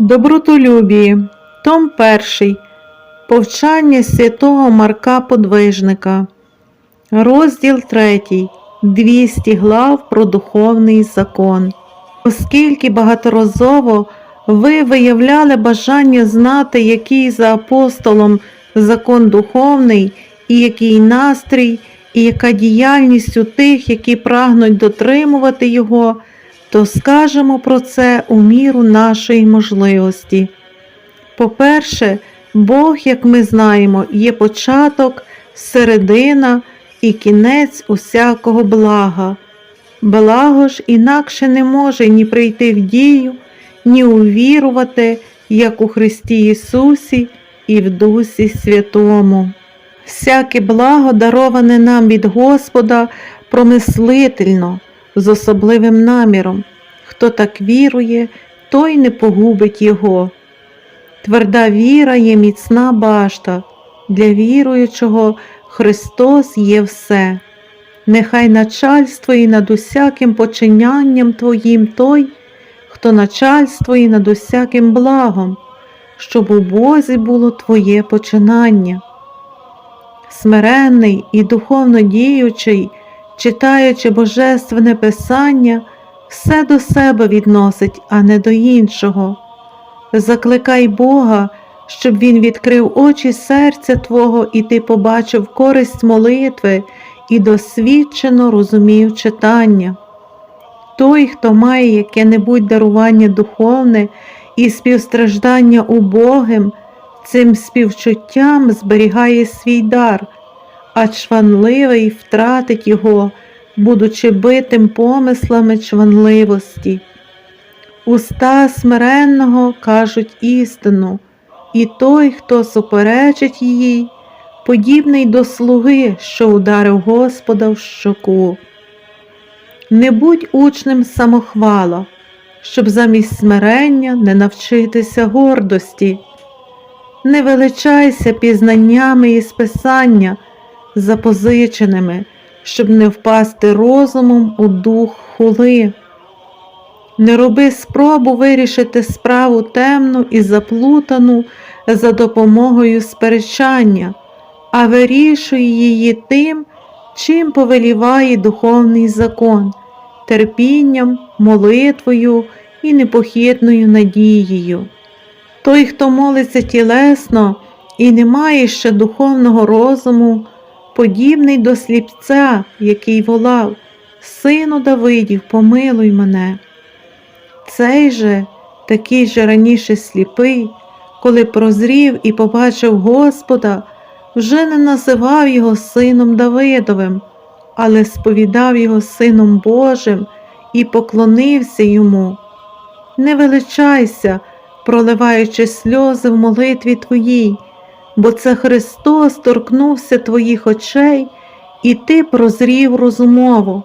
Добротолюбії, Том 1. Повчання святого Марка Подвижника. Розділ 3. 200 глав про духовний закон. Оскільки багаторазово ви виявляли бажання знати, який за апостолом закон духовний, і який настрій, і яка діяльність у тих, які прагнуть дотримувати його, то скажемо про це у міру нашої можливості. По-перше, Бог, як ми знаємо, є початок, середина і кінець усякого блага. Благо ж інакше не може ні прийти в дію, ні увірувати, як у Христі Ісусі і в Дусі Святому. Всяке благо дароване нам від Господа промислительно, з особливим наміром. Хто так вірує, той не погубить його. Тверда віра є міцна башта. Для віруючого Христос є все. Нехай начальствує над усяким починянням Твоїм той, хто начальствує над усяким благом, щоб у Бозі було Твоє починання. Смиренний і духовно діючий, читаючи Божественне Писання, все до себе відносить, а не до іншого. Закликай Бога, щоб Він відкрив очі серця Твого, і ти побачив користь молитви і досвідчено розумів читання. Той, хто має яке-небудь дарування духовне і співстраждання убогим, цим співчуттям зберігає свій дар, а чванливий втратить його, будучи битим помислами чванливості. Уста смиренного кажуть істину, і той, хто суперечить їй, подібний до слуги, що ударив Господа в щоку. Не будь учнем самохвала, щоб замість смирення не навчитися гордості. Не величайся пізнаннями із Писання, запозиченими, щоб не впасти розумом у дух хули. Не роби спробу вирішити справу темну і заплутану за допомогою сперечання, а вирішуй її тим, чим повеліває духовний закон, терпінням, молитвою і непохитною надією. Той, хто молиться тілесно і не має ще духовного розуму, подібний до сліпця, який волав, Сину Давидів, помилуй мене. Цей же, такий же раніше сліпий, коли прозрів і побачив Господа, вже не називав його сином Давидовим, але сповідав його Сином Божим і поклонився йому. Не величайся, проливаючи сльози в молитві твоїй, бо це Христос торкнувся твоїх очей, і ти прозрів розумово.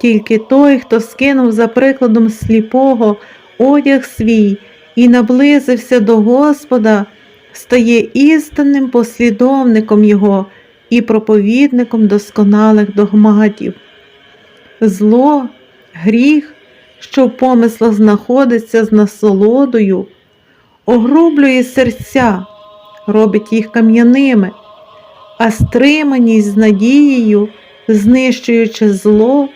Тільки той, хто скинув за прикладом сліпого одяг свій і наблизився до Господа, стає істинним послідовником Його і проповідником досконалих догматів. Зло, гріх, що в помислах знаходиться з насолодою, огрублює серця, робить їх кам'яними, а стриманість з надією, знищуючи зло,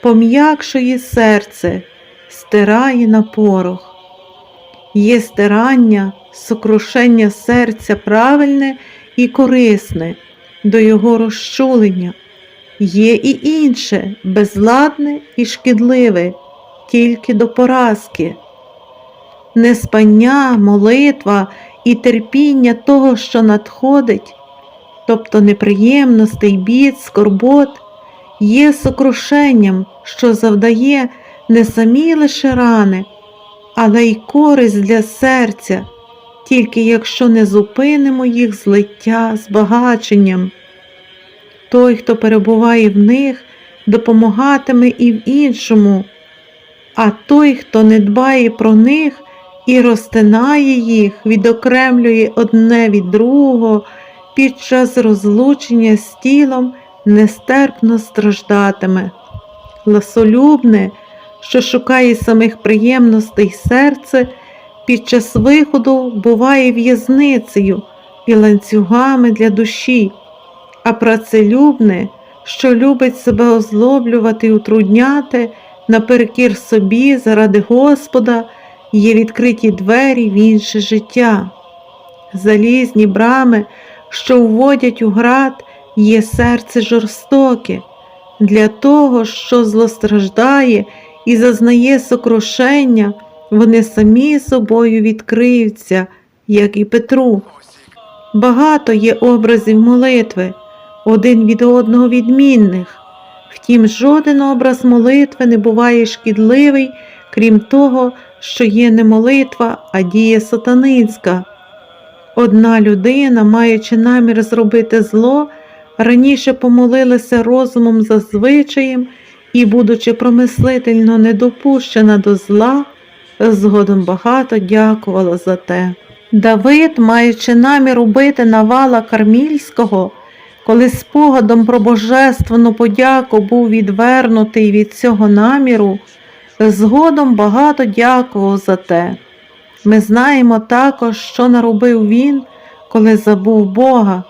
пом'якшує серце, стирає на порох. Є стирання, сокрушення серця правильне і корисне до його розчулення, є і інше, безладне і шкідливе, тільки до поразки. Неспання, молитва і терпіння того, що надходить, тобто неприємностей, бід, скорбот є сокрушенням, що завдає не самі лише рани, але й користь для серця, тільки якщо не зупинимо їх злиття збагаченням. Той, хто перебуває в них, допомагатиме і в іншому, а той, хто не дбає про них і розтинає їх, відокремлює одне від другого під час розлучення з тілом нестерпно страждатиме. Ласолюбне, що шукає самих приємностей серце, під час виходу буває в'язницею і ланцюгами для душі, а працелюбне, що любить себе озлоблювати і утрудняти наперекір собі заради Господа, є відкриті двері в інше життя. Залізні брами, що вводять у град, є серце жорстоке, для того, що злостраждає і зазнає сокрушення, вони самі собою відкриються, як і Петру. Багато є образів молитви, один від одного відмінних. Втім, жоден образ молитви не буває шкідливий, крім того, що є не молитва, а дія сатанинська. Одна людина, маючи намір зробити зло, раніше помолилася розумом за звичаєм і, будучи промислительно недопущена до зла, згодом багато дякувала за те. Давид, маючи намір убити Навала Кармільського, коли спогадом про божественну подяку був відвернутий від цього наміру, згодом багато дякував за те. Ми знаємо також, що наробив він, коли забув Бога,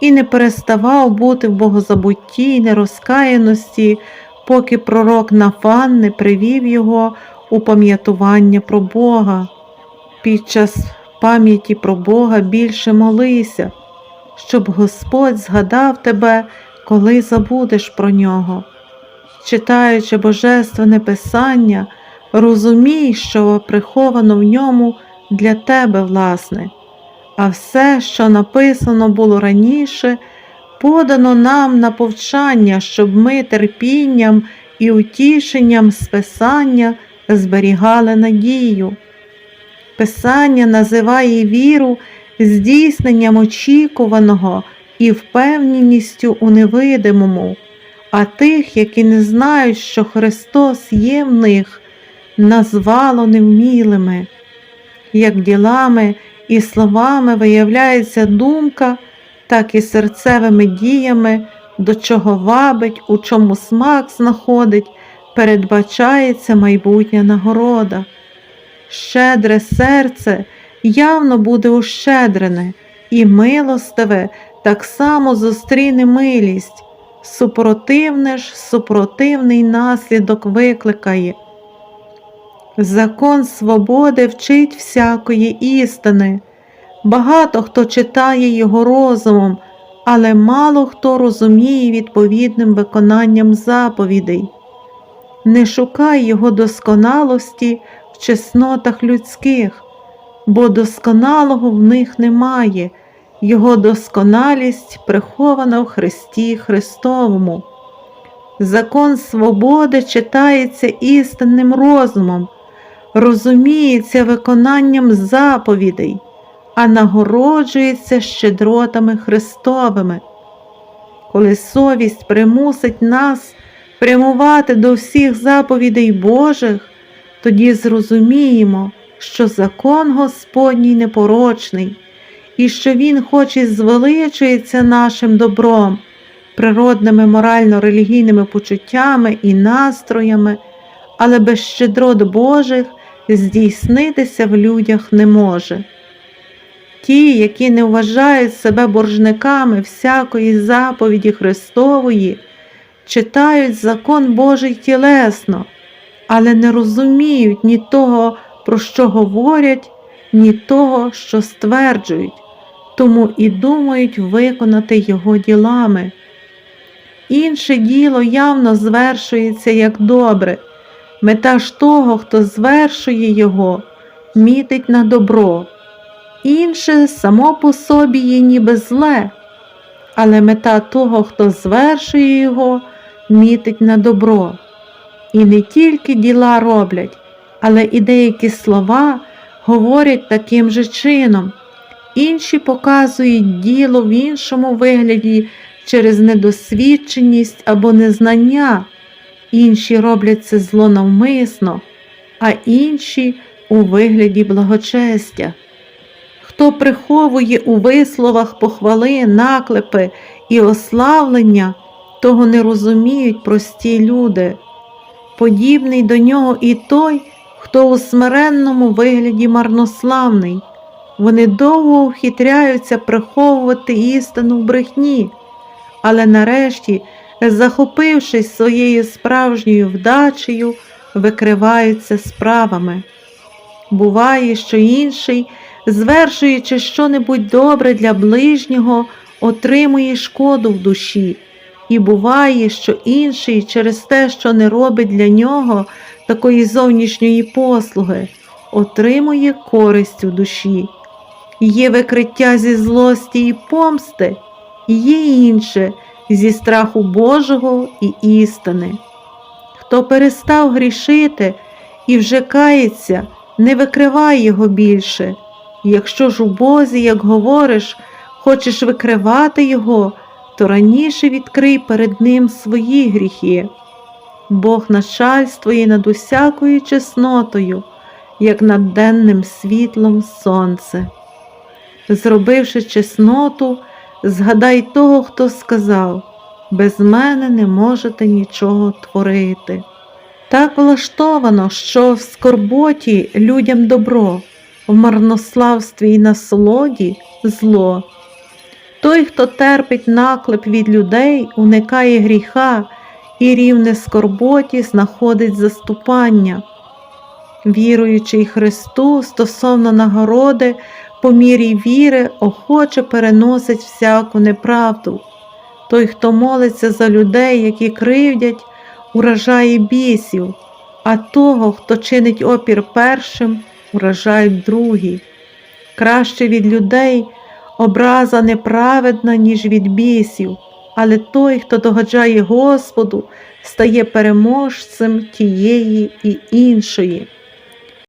і не переставав бути в богозабутті й нерозкаяності, поки пророк Нафан не привів його у пам'ятування про Бога. Під час пам'яті про Бога більше молися, щоб Господь згадав тебе, коли забудеш про нього. Читаючи Божественне Писання, розумій, що приховано в ньому для тебе, власне, а все, що написано було раніше, подано нам на повчання, щоб ми терпінням і утішенням з Писання зберігали надію. Писання називає віру здійсненням очікуваного і впевненістю у невидимому, а тих, які не знають, що Христос є в них, назвало невмілими. Як ділами і словами виявляється думка, так і серцевими діями, до чого вабить, у чому смак знаходить, передбачається майбутня нагорода. Щедре серце явно буде ущедрене, і милостиве так само зустріне милість, супротивне ж супротивний наслідок викликає. Закон свободи вчить всякої істини. Багато хто читає його розумом, але мало хто розуміє відповідним виконанням заповідей. Не шукай його досконалості в чеснотах людських, бо досконалого в них немає, його досконалість прихована в Христі Христовому. Закон свободи читається істинним розумом, розуміється виконанням заповідей, а нагороджується щедротами Христовими. Коли совість примусить нас прямувати до всіх заповідей Божих, тоді зрозуміємо, що закон Господній непорочний, і що Він хоч і звеличується нашим добром, природними морально-релігійними почуттями і настроями, але без щедрот Божих здійснитися в людях не може. Ті, які не вважають себе боржниками всякої заповіді Христової, читають закон Божий тілесно, але не розуміють ні того, про що говорять, ні того, що стверджують, тому і думають виконати його ділами. Інше діло явно звершується як добре, мета ж того, хто звершує його, мітить на добро. Інше само по собі є ніби зле, але мета того, хто звершує його, мітить на добро. І не тільки діла роблять, але і деякі слова говорять таким же чином. Інші показують діло в іншому вигляді через недосвідченість або незнання, інші роблять це злонавмисно, а інші у вигляді благочестя. Хто приховує у висловах похвали, наклепи і ославлення, того не розуміють прості люди. Подібний до нього і той, хто у смиренному вигляді марнославний. Вони довго вхитряються приховувати істину в брехні, але нарешті, захопившись своєю справжньою вдачею, викриваються справами. Буває, що інший, звершуючи щонебудь добре для ближнього, отримує шкоду в душі, і буває, що інший через те, що не робить для нього такої зовнішньої послуги, отримує користь у душі. Є викриття зі злості і помсти, і є інше зі страху Божого і істини. Хто перестав грішити і вже кається, не викривай його більше. Якщо ж у Бозі, як говориш, хочеш викривати його, то раніше відкрий перед ним свої гріхи. Бог начальствує над усякою чеснотою, як над денним світлом сонце. Зробивши чесноту, згадай того, хто сказав, без мене не можете нічого творити. Так влаштовано, що в скорботі людям добро, в марнославстві й насолоді зло. Той, хто терпить наклеп від людей, уникає гріха і рівне скорботі знаходить заступання. Віруючий Христу стосовно нагороди, по мірі віри охоче переносить всяку неправду. Той, хто молиться за людей, які кривдять, уражає бісів, а того, хто чинить опір першим, уражають другі. Краще від людей образа неправедна, ніж від бісів, але той, хто догоджає Господу, стає переможцем тієї і іншої.